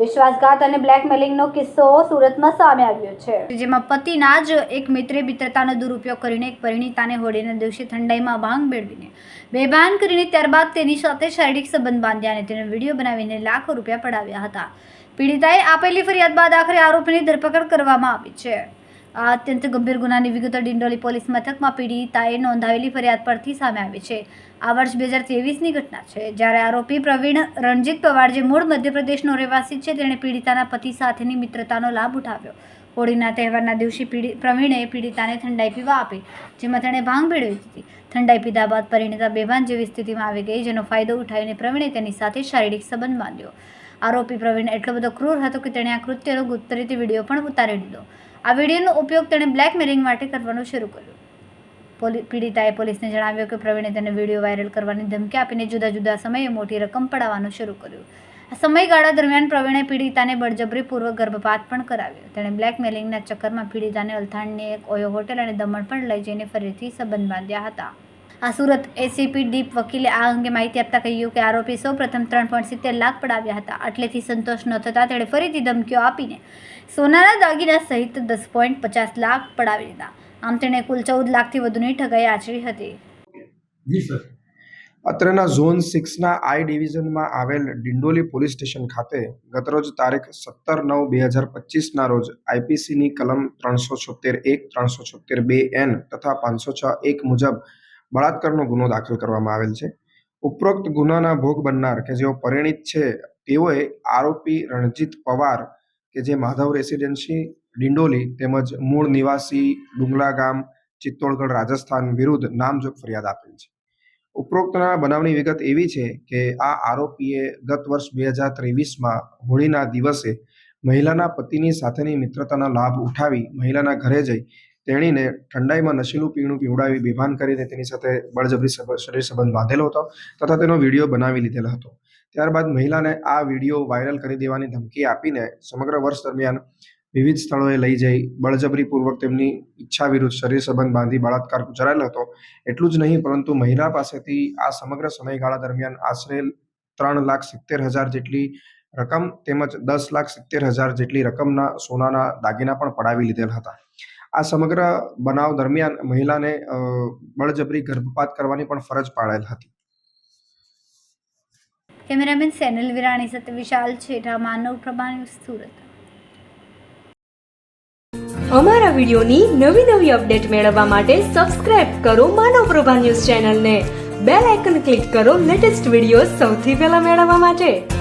વિશ્વાસઘાત અને બ્લેકમેલિંગનો કિસ્સો સુરતમાં સામે આવ્યો છે. જેમાં પતિના જ એક મિત્રે મિત્રતાનો દુરુપયોગ કરીને એક પરિણીતાને હોળીના દિવસે ઠંડાઈમાં ભાંગ મેળવીને બેભાન કરીને ત્યારબાદ તેની સાથે શારીરિક સંબંધ બાંધ્યા અને તેનો વીડિયો બનાવીને લાખો રૂપિયા પડાવ્યા હતા. પીડિતાએ આપેલી ફરિયાદ બાદ આખરે આરોપીની ધરપકડ કરવામાં આવી છે. આ અત્યંત ગંભીર ગુનાની વિગતો ડિંડોલી પોલીસ મથકમાં પીડિતાએ નોંધાવેલી ફરિયાદ પરથી સામે આવી છે. આ વર્ષ બે હજાર ત્રેવીસની ઘટના છે. જ્યારે આરોપી પ્રવીણ રણજીત પવાર, જે મૂળ મધ્યપ્રદેશનો રહેવાસી છે, તેણે પીડિતાના પતિ સાથેની મિત્રતાનો લાભ ઉઠાવ્યો. હોળીના તહેવારના દિવસે પીડિ, પ્રવીણે પીડિતાને ઠંડાઈ પીવા આપી, જેમાં તેણે ભાંગ ભેળવી દીધી ઠંડાઈ પીધા બાદ પરિણીતા બેભાન જેવી સ્થિતિમાં આવી ગઈ, જેનો ફાયદો ઉઠાવીને પ્રવીણે તેની સાથે શારીરિક સંબંધ બાંધ્યો. આરોપી પ્રવીણ એટલો બધો ક્રૂર હતો કે તેણે આ કૃત્યનો ગુપ્ત રીતે વીડિયો પણ ઉતારી દીધો આ વિડીયોનો ઉપયોગ તેણે બ્લેકમેલિંગ માટે કરવાનું શરૂ કર્યું. પીડિતાએ પોલીસને જણાવ્યું કે પ્રવીણે તેને વીડિયો વાયરલ કરવાની ધમકી આપીને જુદા જુદા સમયે મોટી રકમ પડાવવાનું શરૂ કર્યું. આ સમયગાળા દરમિયાન પ્રવીણે પીડિતાને બળજબરીપૂર્વક ગર્ભપાત પણ કરાવ્યો. તેણે બ્લેકમેલિંગના ચક્કરમાં પીડિતાને અલથાણની એક ઓયો હોટેલ અને દમણ પણ લઈ જઈને ફરીથી સંબંધ બાંધ્યા હતા. આ સુરત એસીપી દીપ વકીલે આ અંગે માહિતી આપતા કહ્યું કે આરોપી સૌ પ્રથમ ત્રણ લાખ પડાવ્યા હતા. આટલેથી સંતોષ ન થતાં તેણે ફરીથી ધમકીઓ આપીને સોનાના દાગીના સહિત દસ પોઈન્ટ પચાસ લાખ પડાવી દીધા. આમ તેણે કુલ ચૌદ લાખથી વધુની ઠગાઈ આચરી હતી. અત્રેના ઝોન સિક્સના આઈ ડિવિઝનમાં આવેલ ડિંડોલી પોલીસ સ્ટેશન ખાતે ગતરોજ તારીખ સત્તર નવ બે હજાર પચીસના રોજ આઈપીસીની કલમ ત્રણસો છોતેર એક, ત્રણસો છોતેર બે એન તથા પાંચસો છ એક મુજબ બળાત્કારનો ગુનો દાખલ કરવામાં આવેલ છે. ઉપરોક્ત ગુનાના ભોગ બનનાર કે જેઓ પરિણીત છે, તેઓએ આરોપી રણજીત પવાર, કે જે માધવ રેસિડેન્સી, ડિંડોલી તેમજ મૂળ નિવાસી ડુંગલા ગામ, ચિત્તોડગઢ, રાજસ્થાન વિરુદ્ધ નામજોગ ફરિયાદ આપેલ છે. ઉપરોક્તના બનાવની વિગત એવી છે કે આ આરોપીએ ગત વર્ષ બે હજાર ત્રેવીસમાં હોળીના દિવસે મહિલાના પતિની સાથેની મિત્રતાના લાભ ઉઠાવી મહિલાના ઘરે જઈ તેણીને ઠંડાઈમાં નશીલું પીણું પીવડાવી બેભાન કરીને તેની સાથે બળજબરી શરીર સંબંધ બાંધેલો હતો તથા તેનો વીડિયો બનાવી લીધેલો હતો. ત્યારબાદ મહિલાને આ વીડિયો વાયરલ કરી દેવાની ધમકી આપીને સમગ્ર વર્ષ દરમિયાન વિવિધ સ્થળોએ લઈ જઈ બળજબરીપૂર્વક તેમની ઈચ્છા વિરુદ્ધ શરીર સંબંધ બાંધી બળાત્કાર ગુજારેલો હતો. એટલું જ નહીં, પરંતુ મહિલા પાસેથી આ સમગ્ર સમયગાળા દરમિયાન આશરે ત્રણ લાખ સિત્તેર હજાર જેટલી રકમ તેમજ દસ લાખ સિત્તેર હજાર જેટલી રકમના સોનાના દાગીના પણ પડાવી લીધેલ હતા. આ સમગ્ર બનાવ દરમિયાન મહિલાને અ, બળજબરી ગર્ભપાત કરવાની પણ ફરજ પાડેલ હતી. કેમેરામેન સેનલ વિરાણી સાથે વિશાલ છેઠા માનવ પ્રભા ન્યૂઝ સુરત. અમારા વિડીયોની નવી નવી અપડેટ મેળવવા માટે સબસ્ક્રાઇબ કરો માનવ પ્રભા ન્યૂઝ ચેનલને. બેલ આઇકન ક્લિક કરો લેટેસ્ટ વીડિયો સૌથી પહેલા મેળવવા માટે.